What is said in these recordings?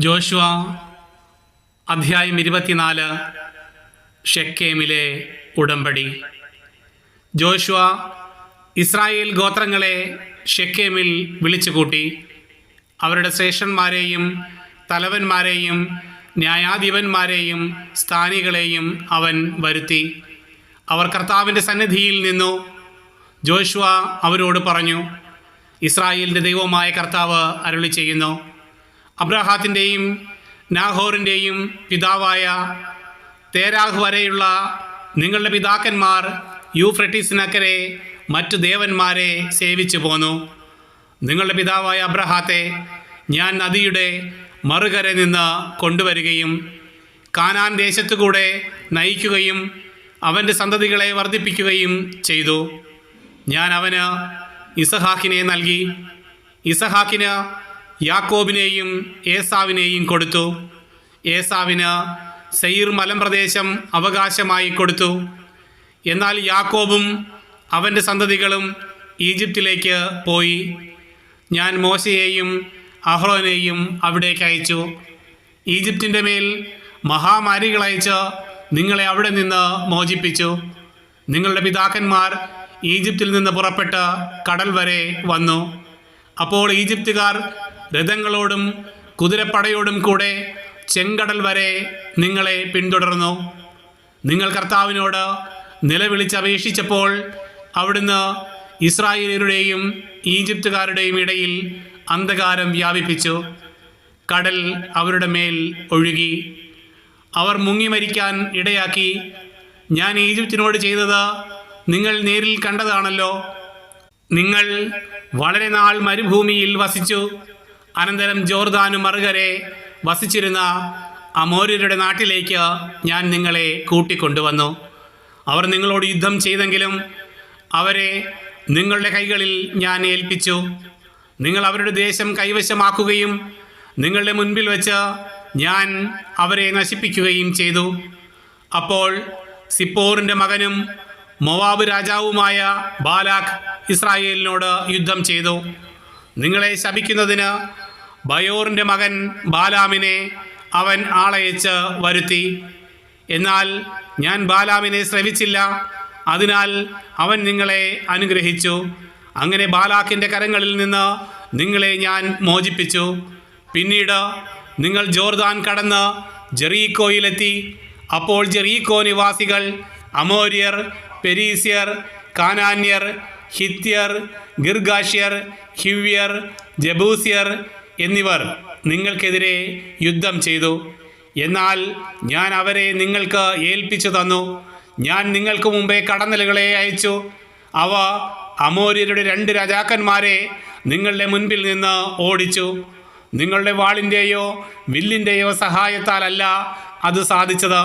Joshua അധ്യായം ഇരുപത്തിനാല് ഷെക്കേമിലെ ഉടമ്പടി. ജോഷുവ ഇസ്രായേൽ ഗോത്രങ്ങളെ ഷെക്കേമിൽ വിളിച്ചുകൂട്ടി. അവരുടെ ശ്രേഷ്ഠന്മാരെയും തലവന്മാരെയും ന്യായാധിപന്മാരെയും സ്ഥാനികളെയും അവൻ വരുത്തി. അവർ കർത്താവിന്റെ സന്നിധിയിൽ നിന്നു. ജോഷുവ അവരോട് പറഞ്ഞു ഇസ്രായേലിന്റെ ദൈവമായ കർത്താവ് അരുളി ചെയ്യുന്നു അബ്രഹാത്തിന്റെയും നാഹോറിന്റെയും പിതാവായ തേരാഹ് വരെയുള്ള നിങ്ങളുടെ പിതാക്കന്മാർ യൂഫ്രട്ടീസിനക്കരെ മറ്റു ദേവന്മാരെ സേവിച്ചു പോന്നു. നിങ്ങളുടെ പിതാവായ അബ്രഹാത്തെ ഞാൻ നദിയുടെ മറുകര നിന്ന് കൊണ്ടുവരികയും കാനാൻ ദേശത്തു കൂടെ നയിക്കുകയും അവന്റെ സന്തതികളെ വർദ്ധിപ്പിക്കുകയും ചെയ്തു. ഞാൻ അവന് ഇസഹാക്കിനെ നൽകി. ഇസഹാക്കിന് യാക്കോബിനെയും ഏസാവിനെയും കൊടുത്തു. ഏസാവിന് സെയിർ മലമ്പ്രദേശം അവകാശമായി കൊടുത്തു. എന്നാൽ യാക്കോബും അവന്റെ സന്തതികളും ഈജിപ്തിലേക്ക് പോയി. ഞാൻ മോശയെയും അഹ്റോനെയും അവിടേക്ക് അയച്ചു. ഈജിപ്തിന്റെ മേൽ മഹാമാരികളയച്ച് നിങ്ങളെ അവിടെ നിന്ന് മോചിപ്പിച്ചു. നിങ്ങളുടെ പിതാക്കന്മാർ ഈജിപ്തിൽ നിന്ന് പുറപ്പെട്ട് കടൽ വരെ വന്നു. അപ്പോൾ ഈജിപ്തുകാർ രഥങ്ങളോടും കുതിരപ്പടയോടും കൂടെ ചെങ്കടൽ വരെ നിങ്ങളെ പിന്തുടർന്നു. നിങ്ങൾ കർത്താവിനോട് നിലവിളിച്ചപേക്ഷിച്ചപ്പോൾ അവിടുന്ന് ഇസ്രായേലരുടെയും ഈജിപ്തുകാരുടെയും ഇടയിൽ അന്ധകാരം വ്യാപിപ്പിച്ചു. കടൽ അവരുടെ മേൽ ഒഴുകി. അവർ മുങ്ങി മരിക്കാൻ ഇടയാക്കി. ഞാൻ ഈജിപ്തിനോട് ചെയ്തത് നിങ്ങൾ നേരിൽ കണ്ടതാണല്ലോ. നിങ്ങൾ വളരെ നാൾ മരുഭൂമിയിൽ വസിച്ചു. അനന്തരം ജോർദാനു മറുകരെ വസിച്ചിരുന്ന അമോര്യരുടെ നാട്ടിലേക്ക് ഞാൻ നിങ്ങളെ കൂട്ടിക്കൊണ്ടുവന്നു. അവർ നിങ്ങളോട് യുദ്ധം ചെയ്തെങ്കിലും അവരെ നിങ്ങളുടെ കൈകളിൽ ഞാൻ ഏൽപ്പിച്ചു. നിങ്ങൾ അവരുടെ ദേശം കൈവശമാക്കുകയും നിങ്ങളുടെ മുൻപിൽ വെച്ച് ഞാൻ അവരെ നശിപ്പിക്കുകയും ചെയ്തു. അപ്പോൾ സിപ്പോറിന്റെ മകനും മൊവാബ് രാജാവുമായ ബാലാഖ് ഇസ്രായേലിനോട് യുദ്ധം ചെയ്തു. നിങ്ങളെ ശപിക്കുന്നതിന് ബയോറിന്റെ മകൻ ബാലാമിനെ അവൻ ആളയച്ച് വരുത്തി. എന്നാൽ ഞാൻ ബാലാമിനെ ശ്രവിച്ചില്ല അതിനാൽ അവൻ നിങ്ങളെ അനുഗ്രഹിച്ചു. അങ്ങനെ ബാലാക്കിന്റെ കരങ്ങളിൽ നിന്ന് നിങ്ങളെ ഞാൻ മോചിപ്പിച്ചു. പിന്നീട് നിങ്ങൾ ജോർദാൻ കടന്ന് ജെറീക്കോയിലെത്തി. അപ്പോൾ ജെറീക്കോ നിവാസികൾ അമോര്യർ പെരീസ്യർ കാനാന്യർ ഹിത്യർ ഗിർഗാഷ്യർ ഹിവ്യർ ജബൂസ്യർ എന്നിവർ നിങ്ങൾക്കെതിരെ യുദ്ധം ചെയ്തു. എന്നാൽ ഞാൻ അവരെ നിങ്ങൾക്ക് ഏൽപ്പിച്ചു തന്നു. ഞാൻ നിങ്ങൾക്ക് മുമ്പേ കടന്നലുകളെ അയച്ചു. അവ അമോര്യരുടെ രണ്ട് രാജാക്കന്മാരെ നിങ്ങളുടെ മുൻപിൽ നിന്ന് ഓടിച്ചു. നിങ്ങളുടെ വാളിന്റെയോ വില്ലിന്റെയോ സഹായത്താലല്ല അത് സാധിച്ചത്.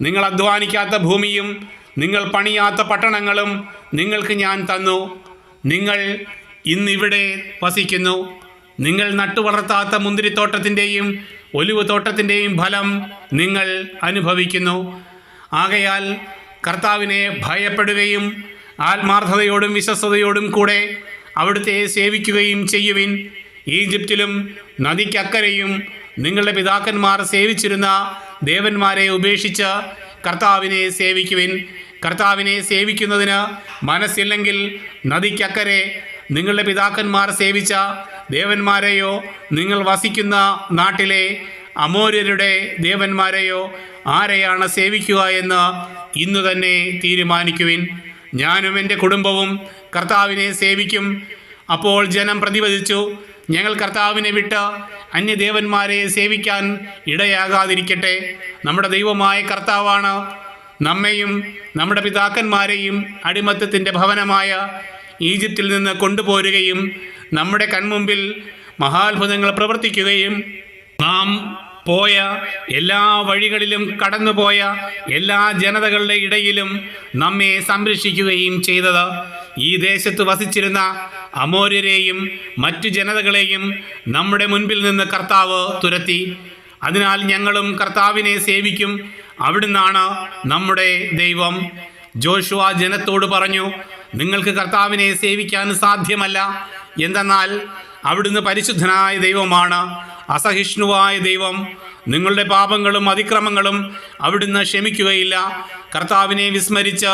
നിങ്ങൾ അധ്വാനിക്കാത്ത ഭൂമിയും നിങ്ങൾ പണിയാത്ത പട്ടണങ്ങളും നിങ്ങൾക്ക് ഞാൻ തന്നു. നിങ്ങൾ ഇന്നിവിടെ വസിക്കുന്നു. നിങ്ങൾ നട്ടുവളർത്താത്ത മുന്തിരിത്തോട്ടത്തിന്റെയും ഒലിവ് തോട്ടത്തിന്റെയും ഫലം നിങ്ങൾ അനുഭവിക്കുന്നു. ആകയാൽ കർത്താവിനെ ഭയപ്പെടുകയും ആത്മാർത്ഥതയോടും വിശ്വസ്തയോടും കൂടെ അവിടുത്തെ സേവിക്കുകയും ചെയ്യുവിൻ. ഈജിപ്തിലും നദിക്കക്കരയും നിങ്ങളുടെ പിതാക്കന്മാർ സേവിച്ചിരുന്ന ദേവന്മാരെ ഉപേക്ഷിച്ച് കർത്താവിനെ സേവിക്കുവിൻ. കർത്താവിനെ സേവിക്കുന്നതിന് മനസ്സില്ലെങ്കിൽ നദിക്കക്കരെ നിങ്ങളുടെ പിതാക്കന്മാർ സേവിച്ച ദേവന്മാരെയോ നിങ്ങൾ വസിക്കുന്ന നാട്ടിലെ അമോര്യരുടെ ദേവന്മാരെയോ ആരെയാണ് സേവിക്കുക എന്ന് ഇന്നു തന്നെ തീരുമാനിക്കുവിൻ. ഞാനും എന്റെ കുടുംബവും കർത്താവിനെ സേവിക്കും. അപ്പോൾ ജനം പ്രതിപദിച്ചു ഞങ്ങൾ കർത്താവിനെ വിട്ട് അന്യദേവന്മാരെ സേവിക്കാൻ ഇടയാകാതിരിക്കട്ടെ. നമ്മുടെ ദൈവമായ കർത്താവാണ് നമ്മെയും നമ്മുടെ പിതാക്കന്മാരെയും അടിമത്തത്തിന്റെ ഭവനമായ ഈജിപ്തിൽ നിന്ന് കൊണ്ടുപോരുകയും നമ്മുടെ കൺമുമ്പിൽ മഹാത്ഭുതങ്ങൾ പ്രവർത്തിക്കുകയും നാം പോയ എല്ലാ വഴികളിലും കടന്നുപോയ എല്ലാ ജനതകളുടെ ഇടയിലും നമ്മെ സംരക്ഷിക്കുകയും ചെയ്തത്. ഈ ദേശത്ത് വസിച്ചിരുന്ന അമോര്യരെയും മറ്റു ജനതകളെയും നമ്മുടെ മുൻപിൽ നിന്ന് കർത്താവ് തുരത്തി. അതിനാൽ ഞങ്ങളും കർത്താവിനെ സേവിക്കും. അവിടുന്നാണ് നമ്മുടെ ദൈവം. ജോഷുവ ജനത്തോട് പറഞ്ഞു നിങ്ങൾക്ക് കർത്താവിനെ സേവിക്കാൻ സാധ്യമല്ല. എന്തെന്നാൽ അവിടുന്ന് പരിശുദ്ധനായ ദൈവമാണ് അസഹിഷ്ണുവായ ദൈവം. നിങ്ങളുടെ പാപങ്ങളും അതിക്രമങ്ങളും അവിടുന്ന് ക്ഷമിക്കുകയില്ല. കർത്താവിനെ വിസ്മരിച്ച്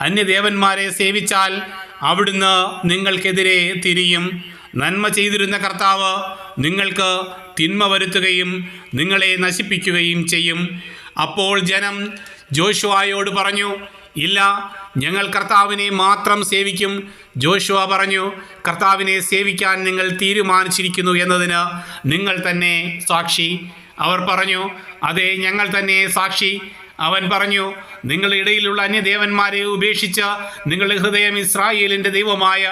അന്യദേവന്മാരെ സേവിച്ചാൽ അവിടുന്ന് നിങ്ങൾക്കെതിരെ തിരിയും. നന്മ ചെയ്തിരുന്ന കർത്താവ് നിങ്ങൾക്ക് തിന്മ വരുത്തുകയും നിങ്ങളെ നശിപ്പിക്കുകയും ചെയ്യും. അപ്പോൾ ജനം ജോഷുവായോട് പറഞ്ഞു ഇല്ല ഞങ്ങൾ കർത്താവിനെ മാത്രം സേവിക്കും. ജോഷുവ പറഞ്ഞു കർത്താവിനെ സേവിക്കാൻ നിങ്ങൾ തീരുമാനിച്ചിരിക്കുന്നു എന്നതിന് നിങ്ങൾ തന്നെ സാക്ഷി. അവർ പറഞ്ഞു അതെ ഞങ്ങൾ തന്നെ സാക്ഷി. അവൻ പറഞ്ഞു നിങ്ങളുടെ ഇടയിലുള്ള അന്യദേവന്മാരെ ഉപേക്ഷിച്ച് നിങ്ങളുടെ ഹൃദയം ഇസ്രായേലിന്റെ ദൈവമായ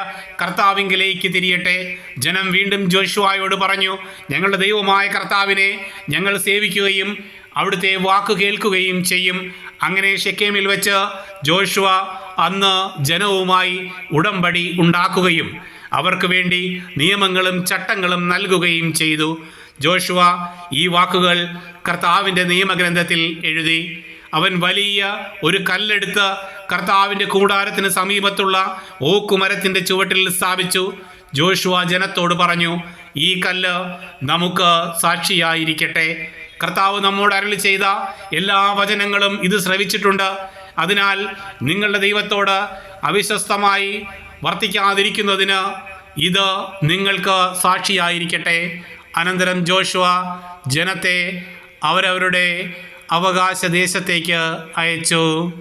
കർത്താവിങ്കിലേക്ക് തിരിയട്ടെ. ജനം വീണ്ടും ജോഷുവായോട് പറഞ്ഞു ഞങ്ങളുടെ ദൈവമായ കർത്താവിനെ ഞങ്ങൾ സേവിക്കുകയും അവിടുത്തെ വാക്ക് കേൾക്കുകയും ചെയ്യും. അങ്ങനെ ഷെക്കേമിൽ വെച്ച് ജോഷുവ അന്ന് ജനവുമായി ഉടമ്പടി ഉണ്ടാക്കുകയും അവർക്ക് വേണ്ടി നിയമങ്ങളും ചട്ടങ്ങളും നൽകുകയും ചെയ്തു. ജോഷുവ ഈ വാക്കുകൾ കർത്താവിന്റെ നിയമഗ്രന്ഥത്തിൽ എഴുതി. അവൻ വലിയ ഒരു കല്ലെടുത്ത് കർത്താവിന്റെ കൂടാരത്തിന് സമീപത്തുള്ള ഓക്കുമരത്തിന്റെ ചുവട്ടിൽ സ്ഥാപിച്ചു. ജോഷുവ ജനത്തോട് പറഞ്ഞു ഈ കല്ല് നമുക്ക് സാക്ഷിയായിരിക്കട്ടെ. കർത്താവ് നമ്മോട് അരളി ചെയ്ത എല്ലാ വചനങ്ങളും ഇത് ശ്രവിച്ചിട്ടുണ്ട്. അതിനാൽ നിങ്ങളുടെ ദൈവത്തോട് അവിശ്വസ്തമായി വർത്തിക്കാതിരിക്കുന്നതിന് ഇത് നിങ്ങൾക്ക് സാക്ഷിയായിരിക്കട്ടെ. അനന്തരം ജോഷുവ ജനത്തെ അവരവരുടെ അവകാശ ദേശത്തേക്ക് അയച്ചു.